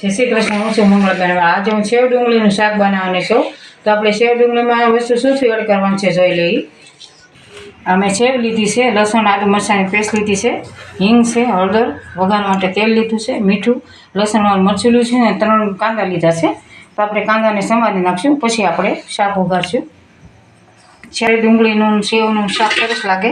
જય શ્રી કૃષ્ણ, હું છું મંગળબેન આજે હું સેવ ડુંગળીનું શાક બનાવવાની છું. તો આપણે સેવ ડુંગળીમાં વસ્તુ શું શું એડ કરવાનું છે જોઈ લઈએ. અમે સેવ લીધી છે, લસણ, આદુ મરચાંની પેસ્ટ લીધી છે, હિંગ છે, હળદર, વઘાર માટે તેલ લીધું છે, મીઠું લસણવાળું મરચું છે અને ત્રણ કાંદા લીધા છે. તો આપણે કાંદાને સમારી નાખશું, પછી આપણે શાક ઉગાડશું. સેવ ડુંગળીનું સેવનું શાક સરસ લાગે.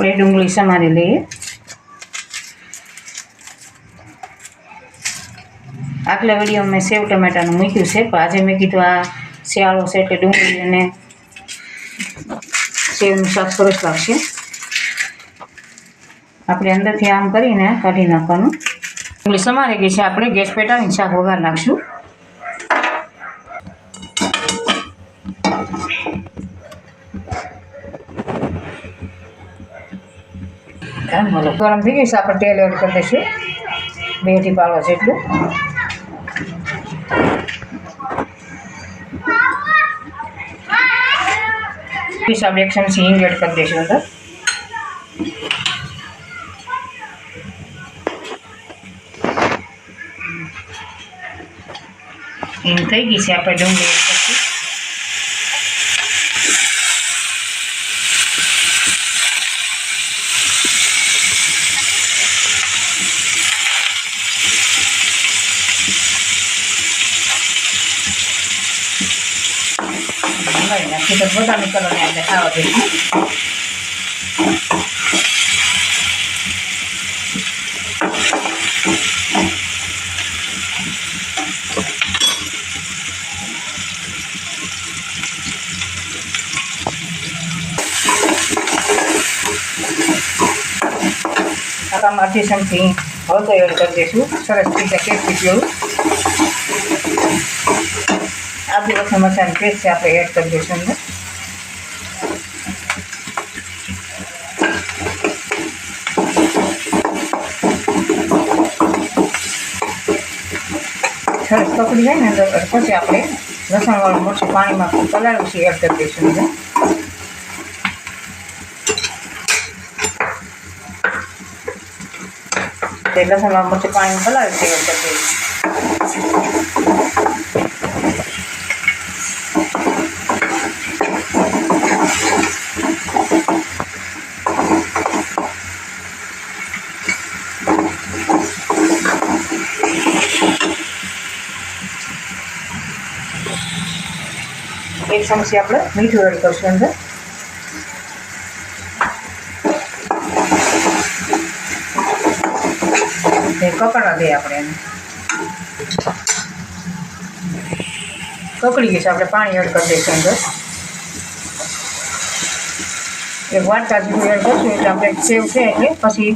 આપણે ડુંગળી સમારી લઈએ આગલા વીડિયો મેં સેવ ટમેટાનું મૂક્યું છે પણ આજે મેં કીધું આ શિયાળો છે એટલે ડુંગળી અને સેવનું શાક સરસ લાગશે આપણે અંદરથી આમ કરીને કાઢી નાખવાનું ડુંગળી સમારી ગઈ છે આપણે ગેસ પેટાવીને શાક વઘાર નાખશું બોલો ગરમ થઈ ગઈ છે, આપણે તેલ એડ કરી દઈશું. બે પાલો જેટલું. પીસ આપણે એક ચમચી હિંગ એડ કરી દઈશું અંદર. હિંગ થઈ ગઈ છે, આપણે ડુંગળી હલાવી નાખી તો બદામી કલરને આપણે ખાવા દઈશું આમાં ચમચી હળદર એડ કરી દઈશું સરસ રીતે કેસરી જેવું આદુ લસણ મરચાંની પેસ્ટ આપણે એડ કરી દઈશું અંદર. સરસ પકડી જાય ને અંદર પછી આપણે લસણવાળું મોટું પાણીમાં પલાળ્યું છે એડ કરી દઈશું અંદર. લસણવાળું મોટું પાણીમાં પલાળ્યું છે એડ કરી દઈશું. એક ચમચી આપણે મીઠું એડ કરશું અંદર. કકડવા કકડા દઈએ આપણે એને. કકડી ગઈ છે, આપણે પાણી એડ કરી દઈશું અંદર. એક વાટકા જેટલું એડ કરશું, એટલે આપણે સેવ છે એટલે પછી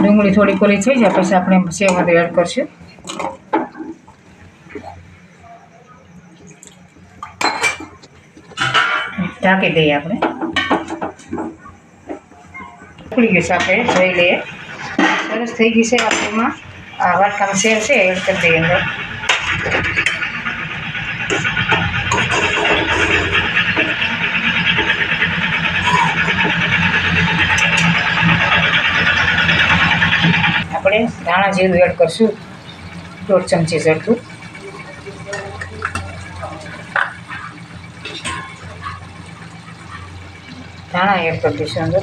ડુંગળી થોડી કોરી થઈ જાય, પછી આપણે સેવ અંદર એડ કરશું. ઢાંકી દઈએ આપણે. ઉકળી ગયું છે આપણે, જોઈ લઈએ. સરસ થઈ ગઈ છે આપણેમાં આ વાટકામાં શેર છે એડ કરી દઈએ અંદર. આપણે ધાણા જીરું એડ કરશું. દોઢ ચમચી જેટલું. ધાણા એડ કરી દઈશું અંદર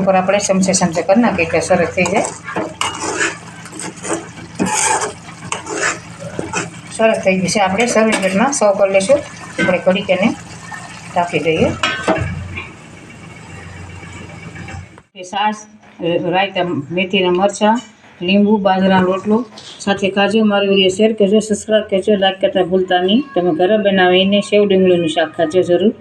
ઉપર આપણે ચમચે ચમચે કરી નાખીએ એટલે સરસ થઈ જાય. સરસ થઈ છે આપણે સર્વિંગ પ્લેટમાં સર્વ કરી લઈશું. આપણે કઢી તેને રાખી દઈએ. સાસ રાયતા, મેથીના મરચાં લીંબુ બાજરાનો રોટલો સાથે કાજુ મારી વીડિયો શેર કરજો સબસ્ક્રાઈબ કરજો લાઈક કરતા ભૂલતા નહીં. તમે ઘરે બનાવીને સેવ ડુંગળીનું શાક ખાજો જરૂર.